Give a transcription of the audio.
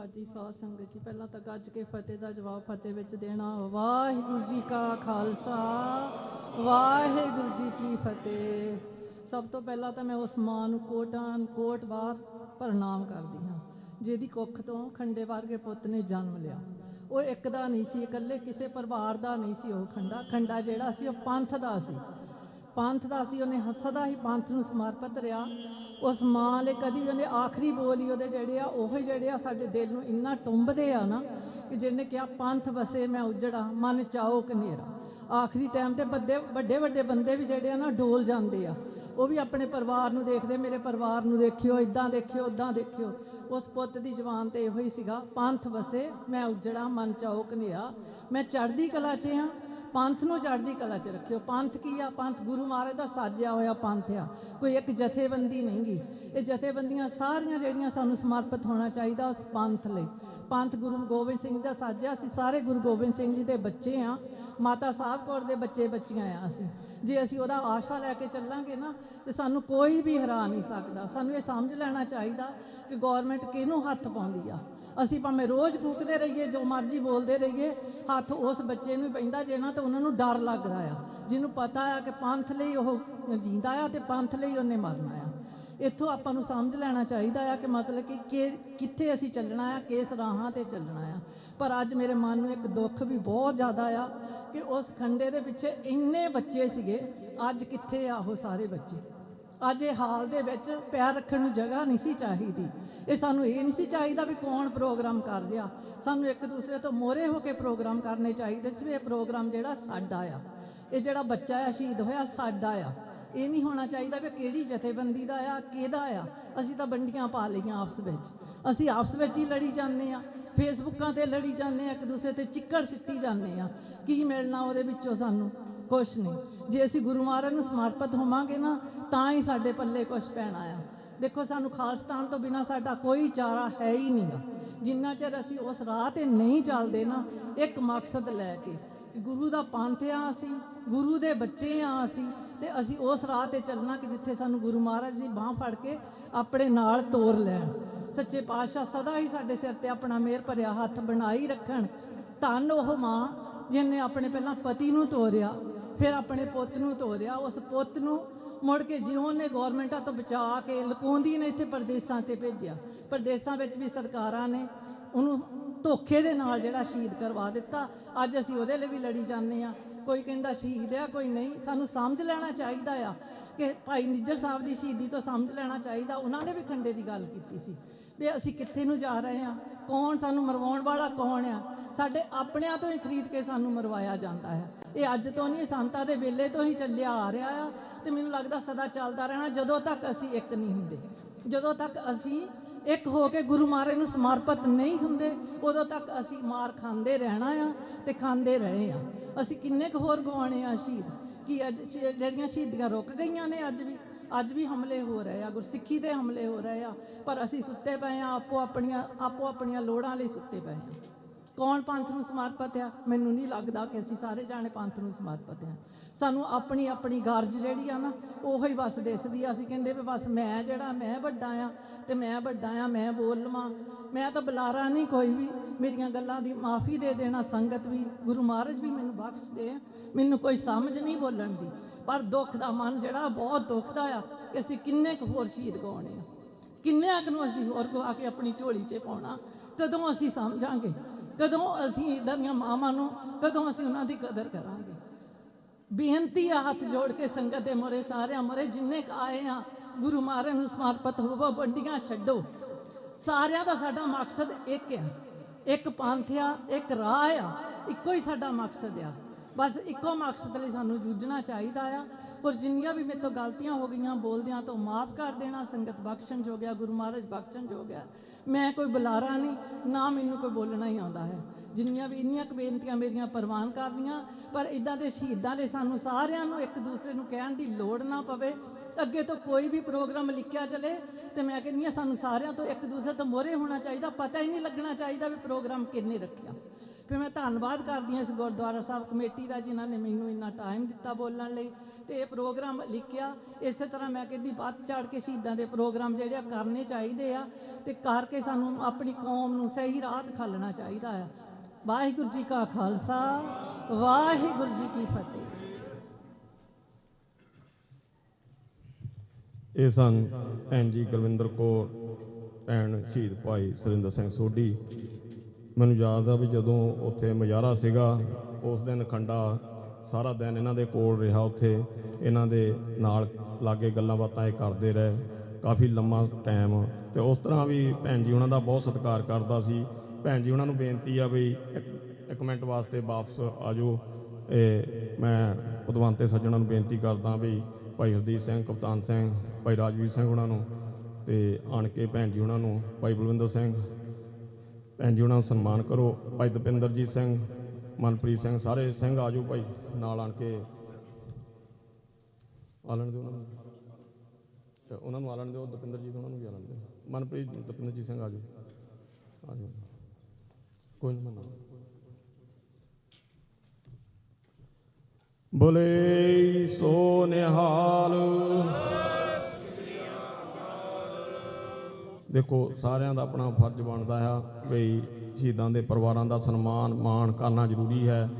ਹਾਜੀ ਸਾਧ ਸੰਗਤ ਜੀ, ਪਹਿਲਾਂ ਤਾਂ ਗੱਜ ਕੇ ਫਤਿਹ ਦਾ ਜਵਾਬ ਫਤਿਹ ਵਿੱਚ ਦੇਣਾ, ਵਾਹਿਗੁਰੂ ਜੀ ਕਾ ਖਾਲਸਾ, ਵਾਹਿਗੁਰੂ ਜੀ ਕੀ ਫਤਿਹ। ਸਭ ਤੋਂ ਪਹਿਲਾਂ ਤਾਂ ਮੈਂ ਉਸ ਮਾਂ ਨੂੰ ਕੋਟਾਂ ਕੋਟ ਬਾਰ ਪ੍ਰਣਾਮ ਕਰਦੀ ਹਾਂ, ਜਿਹਦੀ ਕੁੱਖ ਤੋਂ ਖੰਡੇ ਵਰਗੇ ਪੁੱਤ ਨੇ ਜਨਮ ਲਿਆ। ਉਹ ਇੱਕ ਦਾ ਨਹੀਂ ਸੀ, ਇਕੱਲੇ ਕਿਸੇ ਪਰਿਵਾਰ ਦਾ ਨਹੀਂ ਸੀ ਉਹ ਖੰਡਾ। ਖੰਡਾ ਜਿਹੜਾ ਸੀ, ਉਹ ਪੰਥ ਦਾ ਸੀ। ਪੰਥ ਦਾ ਸੀ, ਉਹਨੇ ਹੱਸਦਾ ਹੀ ਪੰਥ ਨੂੰ ਸਮਰਪਿਤ ਰਿਹਾ। ਉਸ ਮਾਂ ਲਈ ਕਦੀ ਉਹਨੇ ਆਖਰੀ ਬੋਲ ਹੀ ਉਹਦੇ ਜਿਹੜੇ ਆ, ਉਹ ਜਿਹੜੇ ਆ ਸਾਡੇ ਦਿਲ ਨੂੰ ਇੰਨਾ ਟੁੰਬਦੇ ਆ ਨਾ ਕਿ ਜਿਹਨੇ ਕਿਹਾ, ਪੰਥ ਵਸੇ ਮੈਂ ਉਜੜਾ, ਮਨ ਚਾਓ ਕਨੇਰਾ ਆਖਰੀ ਟਾਈਮ ਤੇ ਵੱਡੇ ਵੱਡੇ ਵੱਡੇ ਬੰਦੇ ਵੀ ਜਿਹੜੇ ਆ ਨਾ, ਡੋਲ ਜਾਂਦੇ ਆ। ਉਹ ਵੀ ਆਪਣੇ ਪਰਿਵਾਰ ਨੂੰ ਦੇਖਦੇ, ਮੇਰੇ ਪਰਿਵਾਰ ਨੂੰ ਦੇਖਿਓ ਇਦਾਂ ਦੇਖਿਓ ਉਦਾਂ ਦੇਖਿਓ। ਉਸ ਪੁੱਤ ਦੀ ਜ਼ੁਬਾਨ ਤੇ ਇਹੋ ਹੀ ਸੀਗਾ, ਪੰਥ ਵਸੇ, ਮੈਂ ਉਜੜਾ, ਮਨ ਚਾਓ ਕਨੇਰਾ ਮੈਂ ਚੜ੍ਹਦੀ ਕਲਾ 'ਚ ਆ ਪੰਥ ਨੂੰ ਚੜ੍ਹਦੀ ਕਲਾ 'ਚ ਰੱਖਿਓ। ਪੰਥ ਕੀ ਆ? ਪੰਥ ਗੁਰੂ ਮਹਾਰਾਜ ਦਾ ਸਾਜਿਆ ਹੋਇਆ ਪੰਥ ਆ। ਕੋਈ ਇੱਕ ਜਥੇਬੰਦੀ ਨਹੀਂਗੀ ਇਹ ਜਥੇਬੰਦੀਆਂ ਸਾਰੀਆਂ ਜਿਹੜੀਆਂ ਸਾਨੂੰ ਸਮਰਪਿਤ ਹੋਣਾ ਚਾਹੀਦਾ ਉਸ ਪੰਥ ਲਈ। ਪੰਥ ਗੁਰੂ ਗੋਬਿੰਦ ਸਿੰਘ ਦਾ ਸਾਜਿਆ। ਅਸੀਂ ਸਾਰੇ ਗੁਰੂ ਗੋਬਿੰਦ ਸਿੰਘ ਜੀ ਦੇ ਬੱਚੇ ਆ। ਮਾਤਾ ਸਾਹਿਬ ਕੌਰ ਦੇ ਬੱਚੇ ਬੱਚੀਆਂ ਆ ਅਸੀਂ। ਜੇ ਅਸੀਂ ਉਹਦਾ ਆਸ਼ਾ ਲੈ ਕੇ ਚੱਲਾਂਗੇ ਨਾ, ਤੇ ਸਾਨੂੰ ਕੋਈ ਵੀ ਹਰਾ ਨਹੀਂ ਸਕਦਾ। ਸਾਨੂੰ ਇਹ ਸਮਝ ਲੈਣਾ ਚਾਹੀਦਾ ਕਿ ਗਵਰਨਮੈਂਟ ਕਿਹਨੂੰ ਹੱਥ ਪਾਉਂਦੀ ਆ। ਅਸੀਂ ਭਾਵੇਂ ਰੋਜ਼ ਕੂਕਦੇ ਰਹੀਏ, ਜੋ ਮਰਜ਼ੀ ਬੋਲਦੇ ਰਹੀਏ, ਹੱਥ ਉਸ ਬੱਚੇ ਨੂੰ ਹੀ ਪੈਂਦਾ ਜਿਹਨਾਂ ਤੇ ਉਹਨਾਂ ਨੂੰ ਡਰ ਲੱਗਦਾ ਆ। ਜਿਹਨੂੰ ਪਤਾ ਆ ਕਿ ਪੰਥ ਲਈ ਉਹ ਜੀਂਦਾ ਆ ਤੇ ਪੰਥ ਲਈ ਉਹਨੇ ਮਰਨਾ ਆ। ਇੱਥੋਂ ਆਪਾਂ ਨੂੰ ਸਮਝ ਲੈਣਾ ਚਾਹੀਦਾ ਆ ਕਿ ਮਤਲਬ ਕਿ ਕਿ ਕਿੱਥੇ ਅਸੀਂ ਚੱਲਣਾ ਆ, ਕਿਸ ਰਾਹਾਂ ਤੇ ਚੱਲਣਾ ਆ। ਪਰ ਅੱਜ ਮੇਰੇ ਮਨ ਨੂੰ ਇੱਕ ਦੁੱਖ ਵੀ ਬਹੁਤ ਜ਼ਿਆਦਾ ਆ ਕਿ ਉਸ ਖੰਡੇ ਦੇ ਪਿੱਛੇ ਇੰਨੇ ਬੱਚੇ ਸੀਗੇ, ਅੱਜ ਕਿੱਥੇ ਆ ਉਹ ਸਾਰੇ ਬੱਚੇ? ਅੱਜ ਇਹ ਹਾਲ ਦੇ ਵਿੱਚ ਪੈਰ ਰੱਖਣ ਨੂੰ ਜਗ੍ਹਾ ਨਹੀਂ ਸੀ ਚਾਹੀਦੀ। ਇਹ ਸਾਨੂੰ ਇਹ ਨਹੀਂ ਸੀ ਚਾਹੀਦਾ ਵੀ ਕੌਣ ਪ੍ਰੋਗਰਾਮ ਕਰ ਰਿਹਾ। ਸਾਨੂੰ ਇੱਕ ਦੂਸਰੇ ਤੋਂ ਮੋਰੇ ਹੋ ਕੇ ਪ੍ਰੋਗਰਾਮ ਕਰਨੇ ਚਾਹੀਦੇ ਸੀ ਇਹ ਪ੍ਰੋਗਰਾਮ ਜਿਹੜਾ ਸਾਡਾ ਆ। ਇਹ ਜਿਹੜਾ ਬੱਚਾ ਆ, ਸ਼ਹੀਦ ਹੋਇਆ ਸਾਡਾ ਆ। ਇਹ ਨਹੀਂ ਹੋਣਾ ਚਾਹੀਦਾ ਵੀ ਕਿਹੜੀ ਜਥੇਬੰਦੀ ਦਾ ਆ, ਕਿਹਦਾ ਆ। ਅਸੀਂ ਤਾਂ ਵੰਡੀਆਂ ਪਾ ਲਈਆਂ ਆਪਸ ਵਿੱਚ। ਅਸੀਂ ਆਪਸ ਵਿੱਚ ਹੀ ਲੜੀ ਜਾਂਦੇ ਆ। ਫੇਸਬੁੱਕਾਂ ਤੇ ਲੜੀ ਜਾਂਦੇ ਆ, ਇੱਕ ਦੂਸਰੇ ਤੇ ਚਿੱਕੜ ਸਿੱਟੀ ਜਾਂਦੇ ਆ। ਕੀ ਮਿਲਣਾ ਉਹਦੇ ਵਿੱਚੋਂ ਸਾਨੂੰ? ਕੁਛ ਨਹੀਂ। ਜੇ ਅਸੀਂ ਗੁਰੂ ਮਹਾਰਾਜ ਨੂੰ ਸਮਰਪਿਤ ਹੋਵਾਂਗੇ ਨਾ, ਤਾਂ ਹੀ ਸਾਡੇ ਪੱਲੇ ਕੁਛ ਪੈਣਾ ਆ ਦੇਖੋ, ਸਾਨੂੰ ਖਾਲਸਤਾਨ ਤੋਂ ਬਿਨਾ ਸਾਡਾ ਕੋਈ ਚਾਰਾ ਹੈ ਹੀ ਨਹੀਂਗਾ। ਜਿੰਨਾ ਚਿਰ ਅਸੀਂ ਉਸ ਰਾਹ ਤੇ ਨਹੀਂ ਚੱਲਦੇ ਨਾ, ਇੱਕ ਮਕਸਦ ਲੈ ਕੇ। ਗੁਰੂ ਦਾ ਪੰਥ ਆ ਅਸੀਂ, ਗੁਰੂ ਦੇ ਬੱਚੇ ਆ ਅਸੀਂ, ਤੇ ਅਸੀਂ ਉਸ ਰਾਹ ਤੇ ਚੱਲਣਾ ਕਿ ਜਿੱਥੇ ਸਾਨੂੰ ਗੁਰੂ ਮਹਾਰਾਜ ਦੀ ਬਾਹ ਫੜ ਕੇ ਆਪਣੇ ਨਾਲ ਤੋਰ ਲੈਣ। ਸੱਚੇ ਪਾਤਸ਼ਾਹ ਸਦਾ ਹੀ ਸਾਡੇ ਸਿਰ ਤੇ ਆਪਣਾ ਮਿਹਰ ਭਰਿਆ ਹੱਥ ਬਣਾਈ ਰੱਖਣ। ਧੰਨ ਉਹ ਮਾਂ ਜਿਹਨੇ ਆਪਣੇ ਪਹਿਲਾਂ ਪਤੀ ਨੂੰ ਤੋਰਿਆ, ਫਿਰ ਆਪਣੇ ਪੁੱਤ ਨੂੰ ਤੋਰਿਆ, ਉਸ ਪੁੱਤ ਨੂੰ ਮੁੜ ਕੇ ਜਿਉਂ ਨੇ ਗਵਰਨਮੈਂਟਾਂ ਤੋਂ ਬਚਾ ਕੇ ਲਕੋਂਦੀ ਨੇ ਇੱਥੇ ਪ੍ਰਦੇਸਾਂ ਤੇ ਭੇਜਿਆ। ਪ੍ਰਦੇਸਾਂ ਵਿੱਚ ਵੀ ਸਰਕਾਰਾਂ ਨੇ ਉਹਨੂੰ ਧੋਖੇ ਦੇ ਨਾਲ ਜਿਹੜਾ ਸ਼ਹੀਦ ਕਰਵਾ ਦਿੱਤਾ। ਅੱਜ ਅਸੀਂ ਉਹਦੇ ਲਈ ਵੀ ਲੜੀ ਜਾਂਦੇ ਆ ਕੋਈ ਕਹਿੰਦਾ ਸ਼ਹੀਦ ਆ, ਕੋਈ ਨਹੀਂ। ਸਾਨੂੰ ਸਮਝ ਲੈਣਾ ਚਾਹੀਦਾ ਆ ਕਿ ਭਾਈ ਨਿੱਜਰ ਸਾਹਿਬ ਦੀ ਸ਼ਹੀਦੀ ਤੋਂ ਸਮਝ ਲੈਣਾ ਚਾਹੀਦਾ। ਉਹਨਾਂ ਨੇ ਵੀ ਖੰਡੇ ਦੀ ਗੱਲ ਕੀਤੀ ਸੀ ਵੀ ਅਸੀਂ ਕਿੱਥੇ ਨੂੰ ਜਾ ਰਹੇ ਆ ਕੌਣ ਸਾਨੂੰ ਮਰਵਾਉਣ ਵਾਲਾ ਕੌਣ ਆ। ਸਾਡੇ ਆਪਣਿਆਂ ਤੋਂ ਹੀ ਖਰੀਦ ਕੇ ਸਾਨੂੰ ਮਰਵਾਇਆ ਜਾਂਦਾ ਹੈ। ਇਹ ਅੱਜ ਤੋਂ ਨਹੀਂ ਸੰਤਾਂ ਦੇ ਵੇਲੇ ਤੋਂ ਹੀ ਚੱਲਿਆ ਆ ਰਿਹਾ ਆ ਤੇ ਮੈਨੂੰ ਲੱਗਦਾ ਸਦਾ ਚੱਲਦਾ ਰਹਿਣਾ, ਜਦੋਂ ਤੱਕ ਅਸੀਂ ਇੱਕ ਨਹੀਂ ਹੁੰਦੇ। ਜਦੋਂ ਤੱਕ ਅਸੀਂ ਇੱਕ ਹੋ ਕੇ ਗੁਰੂ ਮਹਾਰਾਜ ਨੂੰ ਸਮਰਪਿਤ ਨਹੀਂ ਹੁੰਦੇ, ਉਦੋਂ ਤੱਕ ਅਸੀਂ ਮਾਰ ਖਾਂਦੇ ਰਹਿਣਾ ਆ ਤੇ ਖਾਂਦੇ ਰਹੇ ਆ। ਅਸੀਂ ਕਿੰਨੇ ਕੁ ਹੋਰ ਗਵਾਣੇ ਆ ਸ਼ਹੀਦ? ਕਿ ਅੱਜ ਸ਼- ਜਿਹੜੀਆਂ ਸ਼ਹੀਦੀਆਂ ਰੁਕ ਗਈਆਂ ਨੇ ਅੱਜ ਵੀ ਅੱਜ ਵੀ ਹਮਲੇ ਹੋ ਰਹੇ ਆ, ਗੁਰਸਿੱਖੀ ਤੇ ਹਮਲੇ ਹੋ ਰਹੇ ਆ, ਪਰ ਅਸੀਂ ਸੁੱਤੇ ਪਏ ਆ, ਆਪੋ ਆਪਣੀਆਂ ਆਪੋ ਆਪਣੀਆਂ ਲੋੜਾਂ ਲਈ ਸੁੱਤੇ ਪਏ ਆ। ਕੌਣ ਪੰਥ ਨੂੰ ਸਮਰਪਿਤ ਆ? ਮੈਨੂੰ ਨਹੀਂ ਲੱਗਦਾ ਕਿ ਅਸੀਂ ਸਾਰੇ ਜਾਣੇ ਪੰਥ ਨੂੰ ਸਮਰਪਿਤ ਆ। ਸਾਨੂੰ ਆਪਣੀ ਆਪਣੀ ਗਰਜ ਜਿਹੜੀ ਆ ਨਾ, ਉਹੋ ਹੀ ਬਸ ਦਿਸਦੀ ਆ। ਅਸੀਂ ਕਹਿੰਦੇ ਵੀ ਬਸ ਮੈਂ ਜਿਹੜਾ, ਮੈਂ ਵੱਡਾ ਆ ਤੇ ਮੈਂ ਵੱਡਾ ਆ, ਮੈਂ ਬੋਲ ਲਵਾਂ। ਮੈਂ ਤਾਂ ਬੁਲਾਰਾ ਨਹੀਂ ਕੋਈ ਵੀ। ਮੇਰੀਆਂ ਗੱਲਾਂ ਦੀ ਮਾਫੀ ਦੇ ਦੇਣਾ, ਸੰਗਤ ਵੀ, ਗੁਰੂ ਮਹਾਰਾਜ ਵੀ ਮੈਨੂੰ ਬਖਸ਼ ਦੇ। ਮੈਨੂੰ ਕੋਈ ਸਮਝ ਨਹੀਂ ਬੋਲਣ ਦੀ। ਪਰ ਦੁੱਖ ਦਾ ਮਨ ਜਿਹੜਾ, ਬਹੁਤ ਦੁਖਦਾ ਆ ਕਿ ਅਸੀਂ ਕਿੰਨੇ ਕੁ ਹੋਰ ਸ਼ਹੀਦ ਗਾਉਣੇ ਆ। ਕਿੰਨੇ ਕੁ ਨੂੰ ਅਸੀਂ ਹੋਰ ਗਵਾ ਕੇ ਆਪਣੀ ਝੋਲੀ 'ਚ ਪਾਉਣਾ। ਕਦੋਂ ਅਸੀਂ ਸਮਝਾਂਗੇ? ਕਦੋਂ ਅਸੀਂ ਇਦਾਂ ਦੀਆਂ ਮਾਵਾਂ ਨੂੰ, ਕਦੋਂ ਅਸੀਂ ਉਹਨਾਂ ਦੀ ਕਦਰ ਕਰਾਂਗੇ? ਬੇਨਤੀ ਆ ਹੱਥ ਜੋੜ ਕੇ ਸੰਗਤ ਦੇ ਮੋਰੇ ਸਾਰਿਆਂ ਮੋਰੇ, ਜਿੰਨੇ ਕੁ ਆਏ ਆ, ਗੁਰੂ ਮਹਾਰਾਜ ਨੂੰ ਸਮਰਪਿਤ ਹੋਵੋ, ਵੰਡੀਆਂ ਛੱਡੋ। ਸਾਰਿਆਂ ਦਾ ਸਾਡਾ ਮਕਸਦ ਇੱਕ ਆ। ਇੱਕ ਪੰਥ ਆ, ਇੱਕ ਰਾਹ ਆ, ਇੱਕੋ ਹੀ ਸਾਡਾ ਮਕਸਦ ਆ। ਬਸ ਇੱਕੋ ਮਕਸਦ ਲਈ ਸਾਨੂੰ ਜੂਝਣਾ ਚਾਹੀਦਾ ਆ। ਔਰ ਜਿੰਨੀਆਂ ਵੀ ਮੇਰੇ ਤੋਂ ਗਲਤੀਆਂ ਹੋ ਗਈਆਂ, ਬੋਲਦਿਆਂ ਤੋਂ ਮਾਫ ਕਰ ਦੇਣਾ, ਸੰਗਤ ਬਖਸ਼ਣ ਹੋ ਗਿਆ ਗੁਰੂ ਮਹਾਰਾਜ ਬਖਸ਼ਣ ਹੋ ਗਿਆ ਮੈਂ ਕੋਈ ਬੁਲਾਰਾ ਨਹੀਂ, ਨਾ ਮੈਨੂੰ ਕੋਈ ਬੋਲਣਾ ਹੀ ਆਉਂਦਾ ਹੈ। ਜਿੰਨੀਆਂ ਵੀ, ਇੰਨੀਆਂ ਕੁ ਬੇਨਤੀਆਂ ਮੇਰੀਆਂ ਪ੍ਰਵਾਨ ਕਰਦੀਆਂ ਪਰ ਇਦਾਂ ਦੇ ਸ਼ਹੀਦਾਂ ਲਈ ਸਾਨੂੰ ਸਾਰਿਆਂ ਨੂੰ ਇੱਕ ਦੂਸਰੇ ਨੂੰ ਕਹਿਣ ਦੀ ਲੋੜ ਨਾ ਪਵੇ। ਅੱਗੇ ਤੋਂ ਕੋਈ ਵੀ ਪ੍ਰੋਗਰਾਮ ਲਿਖਿਆ ਚਲੇ, ਤੇ ਮੈਂ ਕਹਿੰਦੀ ਹਾਂ ਸਾਨੂੰ ਸਾਰਿਆਂ ਤੋਂ ਇੱਕ ਦੂਸਰੇ ਤੋਂ ਮੋਰੇ ਹੋਣਾ ਚਾਹੀਦਾ, ਪਤਾ ਹੀ ਨਹੀਂ ਲੱਗਣਾ ਚਾਹੀਦਾ ਵੀ ਪ੍ਰੋਗਰਾਮ ਕਿੰਨੇ ਰੱਖਿਆ। ਫਿਰ ਮੈਂ ਧੰਨਵਾਦ ਕਰਦੀ ਹਾਂ ਇਸ ਗੁਰਦੁਆਰਾ ਸਾਹਿਬ ਕਮੇਟੀ ਦਾ ਜਿਨ੍ਹਾਂ ਨੇ ਮੈਨੂੰ ਇੰਨਾ ਟਾਈਮ ਦਿੱਤਾ ਬੋਲਣ ਲਈ ਤੇ ਇਹ ਪ੍ਰੋਗਰਾਮ ਲਿਖਿਆ। ਇਸੇ ਤਰ੍ਹਾਂ ਮੈਂ ਕਹਿੰਦੀ ਵੱਧ ਚੜ ਕੇ ਸ਼ਹੀਦਾਂ ਦੇ ਪ੍ਰੋਗਰਾਮ ਜਿਹੜੇ ਆ ਕਰਨੇ ਚਾਹੀਦੇ ਆ ਤੇ ਕਰਕੇ ਸਾਨੂੰ ਆਪਣੀ ਕੌਮ ਨੂੰ ਸਹੀ ਰਾਹ ਦਿਖਾਲਣਾ ਚਾਹੀਦਾ ਆ। ਵਾਹਿਗੁਰੂ ਜੀ ਕਾ ਖਾਲਸਾ, ਵਾਹਿਗੁਰੂ ਜੀ ਕੀ ਫਤਿਹ। ਇਹ ਸਨ ਭੈਣ ਜੀ ਗੁਰਵਿੰਦਰ ਕੌਰ ਭੈਣ ਸ਼ਹੀਦ ਭਾਈ ਸੁਰਿੰਦਰ ਸਿੰਘ ਸੋਢੀ ਮੈਨੂੰ ਯਾਦ ਆ ਵੀ ਜਦੋਂ ਉੱਥੇ ਮਜਾਰਾ ਸੀਗਾ, ਉਸ ਦਿਨ ਖੰਡਾ ਸਾਰਾ ਦਿਨ ਇਹਨਾਂ ਦੇ ਕੋਲ ਰਿਹਾ ਉੱਥੇ, ਇਹਨਾਂ ਦੇ ਨਾਲ ਲਾਗੇ ਗੱਲਾਂ ਬਾਤਾਂ ਇਹ ਕਰਦੇ ਰਹੇ, ਕਾਫੀ ਲੰਮਾ ਟਾਈਮ ਤੇ ਉਸ ਤਰ੍ਹਾਂ ਵੀ ਭੈਣ ਜੀ ਉਹਨਾਂ ਦਾ ਬਹੁਤ ਸਤਿਕਾਰ ਕਰਦਾ ਸੀ। ਭੈਣ ਜੀ ਉਹਨਾਂ ਨੂੰ ਬੇਨਤੀ ਆ ਵੀ ਇੱਕ- ਮਿੰਟ ਵਾਸਤੇ ਵਾਪਸ ਆ ਜਾਓ ਇਹ ਮੈਂ ਉਦਵੰਤੇ ਸੱਜਣਾਂ ਨੂੰ ਬੇਨਤੀ ਕਰਦਾ ਵੀ ਭਾਈ ਹਰਦੀਪ ਸਿੰਘ, ਕਪਤਾਨ ਸਿੰਘ, ਭਾਈ ਰਾਜਵੀਰ ਸਿੰਘ ਉਹਨਾਂ ਨੂੰ ਤੇ ਆਣ ਕੇ ਭੈਣ ਜੀ ਉਹਨਾਂ ਨੂੰ, ਭਾਈ ਬਲਵਿੰਦਰ ਸਿੰਘ ਭੈਣ ਜੀ, ਉਹਨਾਂ ਨੂੰ ਸਨਮਾਨ ਕਰੋ। ਭਾਈ ਦਪਿੰਦਰਜੀਤ ਸਿੰਘ, ਮਨਪ੍ਰੀਤ ਸਿੰਘ, ਸਾਰੇ ਸਿੰਘ ਆਜੋ ਭਾਈ, ਨਾਲ ਆਣ ਕੇ। ਆਲਣ ਦਿਓ ਉਹਨਾਂ ਨੂੰ। ਉਹਨਾਂ ਨੂੰ ਆਲਣ ਦਿਓ, ਦਪਿੰਦਰਜੀਤ ਉਹਨਾਂ ਨੂੰ ਵੀ ਆਲਣ ਦਿਓ। ਮਨਪ੍ਰੀਤ, ਦਪਿੰਦਰਜੀਤ ਸਿੰਘ ਆਜੋ ਆਜੋ ਕੋਈ ਨਹੀਂ ਮੰਨਦਾ ਬੋਲੇ ਸੋ ਦੇਖੋ, ਸਾਰਿਆਂ ਦਾ ਆਪਣਾ ਫਰਜ਼ ਬਣਦਾ ਆ ਵੀ ਸ਼ਹੀਦਾਂ ਦੇ ਪਰਿਵਾਰਾਂ ਦਾ ਸਨਮਾਨ ਮਾਣ ਕਰਨਾ ਜ਼ਰੂਰੀ ਹੈ।